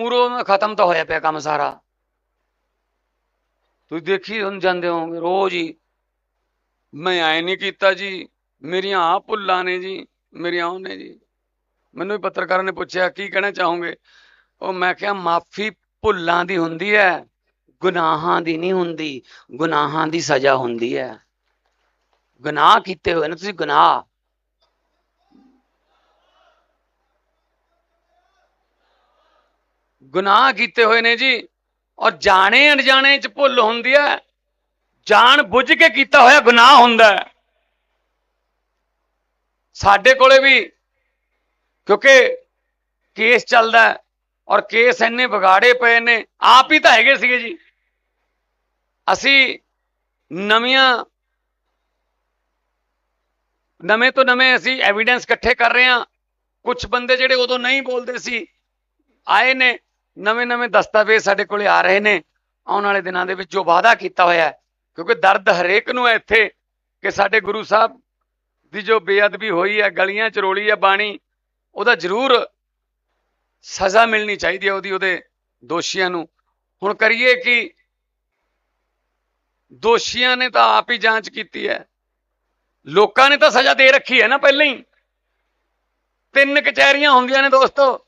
ਮੂਰੋਂ ਖਤਮ ਤਾਂ ਹੋਇਆ ਪਿਆ ਕੰਮ ਸਾਰਾ। ਤੁਸੀਂ ਦੇਖੀ ਹੁਣ ਜਾਂਦੇ ਹੋਗੇ ਰੋਜ਼ ਹੀ। ਮੈਂ ਐ ਨਹੀਂ ਕੀਤਾ ਜੀ, ਮੇਰੀਆਂ ਆ ਭੁੱਲਾਂ ਨੇ ਜੀ, ਮੇਰੀਆਂ ਉਹ ਨੇ ਜੀ। ਮੈਨੂੰ ਵੀ ਪੱਤਰਕਾਰਾਂ ਨੇ ਪੁੱਛਿਆ, ਕੀ ਕਹਿਣਾ ਚਾਹੋਗੇ? ਉਹ ਮੈਂ ਕਿਹਾ, ਮਾਫੀ ਭੁੱਲਾਂ ਦੀ ਹੁੰਦੀ ਹੈ ਗੁਨਾਹਾਂ ਦੀ ਨਹੀਂ ਹੁੰਦੀ, ਗੁਨਾਹਾਂ ਦੀ ਸਜ਼ਾ ਹੁੰਦੀ ਹੈ ਗੁਨਾਹ ਕੀਤੇ ਹੋਏ ਨੇ, ਤੁਸੀਂ ਗੁਨਾਹ। ਗੁਨਾਹ ਕੀਤੇ ਹੋਏ ਨੇ ਜੀ, ਔਰ ਜਾਣੇ ਅਣਜਾਣੇ ਚ ਭੁੱਲ ਹੁੰਦੀ ਹੈ। ਜਾਣ ਬੁੱਝ ਕੇ ਕੀਤਾ ਹੋਇਆ ਗੁਨਾਹ ਹੁੰਦਾ ਹੈ। ਸਾਡੇ ਕੋਲੇ ਵੀ, ਕਿਉਂਕਿ ਕੇਸ ਚੱਲਦਾ ਔਰ ਕੇਸ ਇੰਨੇ ਵਿਗਾੜੇ ਪਏ ਨੇ, ਆਪ ਹੀ ਤਾਂ ਹੈਗੇ ਸੀਗੇ ਜੀ। ਅਸੀਂ ਨਵੀਆਂ, ਨਵੇਂ ਤੋਂ ਨਵੇਂ ਅਸੀਂ ਐਵੀਡੈਂਸ ਇਕੱਠੇ ਕਰ ਰਹੇ ਹਾਂ। ਕੁਝ ਬੰਦੇ ਜਿਹੜੇ ਉਦੋਂ ਨਹੀਂ ਬੋਲਦੇ ਸੀ, ਆਏ ਨੇ ਨਵੇਂ ਨਵੇਂ ਦਸਤਾਵੇਜ਼ ਸਾਡੇ ਕੋਲੇ ਆ ਰਹੇ ਨੇ। ਆਉਣ ਵਾਲੇ ਦਿਨਾਂ ਦੇ ਵਿੱਚ ਜੋ ਵਾਅਦਾ ਕੀਤਾ ਹੋਇਆ ਕਿਉਂਕਿ ਦਰਦ ਹਰੇਕ ਨੂੰ ਹੈ ਇੱਥੇ ਕਿ ਸਾਡੇ ਗੁਰੂ ਸਾਹਿਬ ਦੀ ਜੋ ਬੇਅਦਬੀ ਹੋਈ ਹੈ, ਗਲੀਆਂ ਚ ਰੋਲੀ ਹੈ, ਬਾਣੀ, ਉਹਦਾ ਜ਼ਰੂਰ ਸਜ਼ਾ ਮਿਲਣੀ ਚਾਹੀਦੀ ਹੈ ਉਹਦੀ, ਉਹਦੇ ਦੋਸ਼ੀਆਂ ਨੂੰ। ਹੁਣ ਕਰੀਏ ਕਿ ਦੋਸ਼ੀਆਂ ਨੇ ਤਾਂ ਆਪ ਹੀ ਜਾਂਚ ਕੀਤੀ ਹੈ। ਲੋਕਾਂ ਨੇ ਤਾਂ ਸਜ਼ਾ ਦੇ ਰੱਖੀ ਹੈ ਨਾ ਪਹਿਲਾਂ ਹੀ। ਤਿੰਨ ਕਚਹਿਰੀਆਂ ਹੁੰਦੀਆਂ ਨੇ ਦੋਸਤੋ।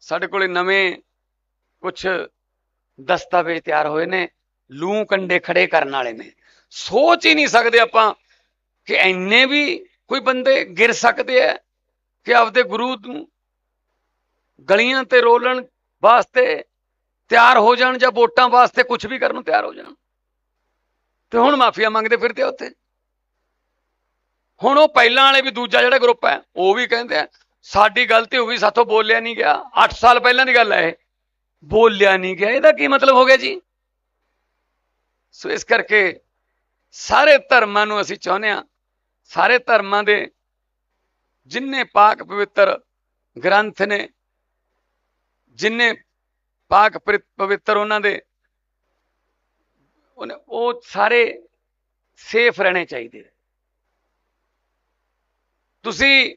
ਸਾਡੇ ਕੋਲੇ ਨਵੇਂ ਕੁਝ ਦਸਤਾਵੇਜ਼ ਤਿਆਰ ਹੋਏ ਨੇ, ਲੂ ਕੰਡੇ ਖੜੇ ਕਰਨ ਵਾਲੇ ਨੇ। ਸੋਚ ਹੀ ਨਹੀਂ ਸਕਦੇ ਆਪਾਂ ਕਿ ਐਨੇ ਵੀ ਕੋਈ ਬੰਦੇ ਗਿਰ ਸਕਦੇ ਆ ਕਿ ਆਪਦੇ ਗੁਰੂ ਨੂੰ ਗਲੀਆਂ ਤੇ ਰੋਲਣ ਵਾਸਤੇ ਤਿਆਰ ਹੋ ਜਾਣ ਜਾਂ ਵੋਟਾਂ ਵਾਸਤੇ ਕੁਝ ਵੀ ਕਰਨ ਨੂੰ ਤਿਆਰ ਹੋ ਜਾਣ। ਤੇ ਹੁਣ ਮਾਫੀਆ ਮੰਗਦੇ ਫਿਰਦੇ ਆ ਉੱਥੇ। ਹੁਣ ਉਹ ਪਹਿਲਾਂ ਵਾਲੇ ਵੀ ਦੂਜਾ ਜਿਹੜਾ ਗਰੁੱਪ ਹੈ, ਉਹ ਵੀ ਕਹਿੰਦੇ ਆ ਸਾਡੀ ਗਲਤੀ ਹੋ ਗਈ, ਸਾਥੋਂ ਬੋਲਿਆ ਨਹੀਂ ਗਿਆ। 8 ਸਾਲ ਪਹਿਲਾਂ ਦੀ ਗੱਲ ਹੈ ਇਹ। ਬੋਲਿਆ ਨਹੀਂ ਗਿਆ। ਇਹਦਾ ਕੀ ਮਤਲਬ ਹੋ ਗਿਆ ਜੀ? ਸੋ ਇਸ ਕਰਕੇ ਸਾਰੇ ਧਰਮਾਂ ਨੂੰ ਅਸੀਂ ਚਾਹੁੰਦੇ ਆ ਸਾਰੇ ਧਰਮਾਂ ਦੇ ਜਿੰਨੇ ਪਾਕ ਪਵਿੱਤਰ ਗ੍ਰੰਥ ਨੇ, ਜਿੰਨੇ ਪਾਕ ਪਰਿ- ਪਵਿੱਤਰ ਉਹਨਾਂ ਦੇ, ਉਹਨੇ- ਉਹ ਸਾਰੇ ਸੇਫ ਰਹਿਣੇ ਚਾਹੀਦੇ। ਤੁਸੀਂ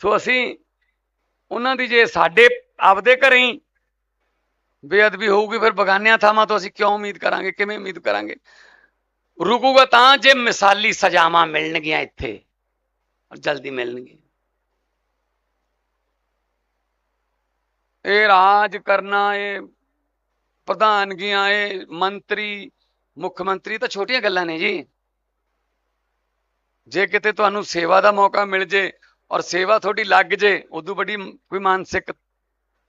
ਸੋ ਅਸੀਂ ਉਹਨਾਂ ਦੀ ਜੇ ਸਾਡੇ ਆਪਦੇ ਘਰੇ ਹੀ ਬੇਅਦਬੀ ਹੋਊਗੀ, ਫਿਰ ਬਗਾਨਿਆਂ ਥਾਵਾਂ ਤੋਂ ਅਸੀਂ ਕਿਉਂ ਉਮੀਦ ਕਰਾਂਗੇ? ਕਿਵੇਂ ਉਮੀਦ ਕਰਾਂਗੇ? ਰੁਕੂਗਾ ਤਾਂ ਜੇ ਮਿਸਾਲੀ ਸਜ਼ਾਵਾਂ ਮਿਲਣਗੀਆਂ ਇੱਥੇ, ਔਰ ਜਲਦੀ ਮਿਲਣਗੀਆਂ। ਇਹ ਰਾਜ ਕਰਨਾ, ਇਹ ਪ੍ਰਧਾਨਗੀਆਂ, ਇਹ ਮੰਤਰੀ, ਮੁੱਖ ਮੰਤਰੀ ਤਾਂ ਛੋਟੀਆਂ ਗੱਲਾਂ ਨੇ ਜੀ। ਜੇ ਕਿਤੇ ਤੁਹਾਨੂੰ ਸੇਵਾ ਦਾ ਮੌਕਾ ਮਿਲ ਜੇ ਔਰ ਸੇਵਾ ਤੁਹਾਡੀ ਲੱਗ ਜੇ, ਉਦੋਂ ਵੱਡੀ ਕੋਈ ਮਾਨਸਿਕ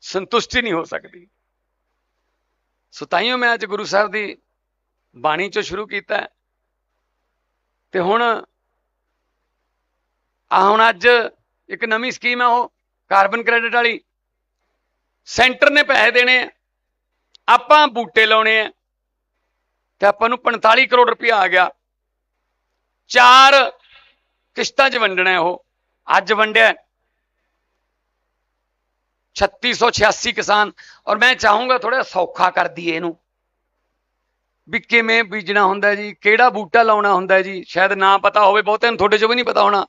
ਸੰਤੁਸ਼ਟੀ ਨਹੀਂ ਹੋ ਸਕਦੀ। ਸੋ ਤਾਈਓ ਮੈਂ ਅੱਜ ਗੁਰੂ ਸਾਹਿਬ ਦੀ ਬਾਣੀ ਚੋਂ ਸ਼ੁਰੂ ਕੀਤਾ ਤੇ ਹੁਣ, ਆ ਹੁਣ ਅੱਜ ਇੱਕ ਨਵੀਂ ਸਕੀਮ ਹੈ ਉਹ, ਕਾਰਬਨ ਕ੍ਰੈਡਿਟ ਵਾਲੀ। ਸੈਂਟਰ ਨੇ ਪੈਸੇ ਦੇਣੇ ਆ। ਆਪਾਂ ਬੂਟੇ ਲਾਉਣੇ ਆ। ਤੇ ਆਪਾਂ ਨੂੰ 45 ਕਰੋੜ ਰੁਪਇਆ ਆ ਗਿਆ। ਚਾਰ ਕਿਸ਼ਤਾਂ 'ਚ ਵੰਡਣਾ ਉਹ। ਅੱਜ ਵੰਡਿਆ ਹੈ। 3686 ਕਿਸਾਨ, ਔਰ ਮੈਂ ਚਾਹੂੰਗਾ ਥੋੜਾ ਸੌਖਾ ਕਰ ਦਈਏ ਇਹਨੂੰ। ਵੀ ਕਿਵੇਂ ਬੀਜਣਾ ਹੁੰਦਾ ਜੀ, ਕਿਹੜਾ ਬੂਟਾ ਲਾਉਣਾ ਹੁੰਦਾ ਜੀ, ਸ਼ਾਇਦ ਨਾ ਪਤਾ ਹੋਵੇ, ਬਹੁਤਿਆਂ ਨੂੰ ਤੁਹਾਡੇ 'ਚੋਂ ਵੀ ਨਹੀਂ ਪਤਾ ਹੋਣਾ।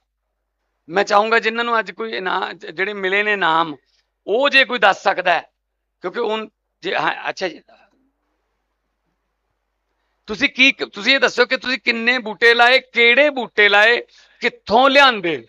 ਮੈਂ ਚਾਹੂੰਗਾ ਜਿਨ੍ਹਾਂ ਨੂੰ ਅੱਜ ਕੋਈ ਨਾ ਜਿਹੜੇ ਮਿਲੇ ਨੇ ਨਾਮ, ਉਹ ਜੇ ਕੋਈ ਦੱਸ ਸਕਦਾ ਕਿਉਂਕਿ ਉਹ ਜੇ, ਹਾਂ, ਅੱਛਾ ਜੀ। ਤੁਸੀਂ ਕੀ, ਤੁਸੀਂ ਇਹ ਦੱਸੋ ਕਿ ਤੁਸੀਂ ਕਿੰਨੇ ਬੂਟੇ ਲਾਏ, ਕਿਹੜੇ ਬੂਟੇ ਲਾਏ, ਕਿੱਥੋਂ ਲਿਆਂਦੇ?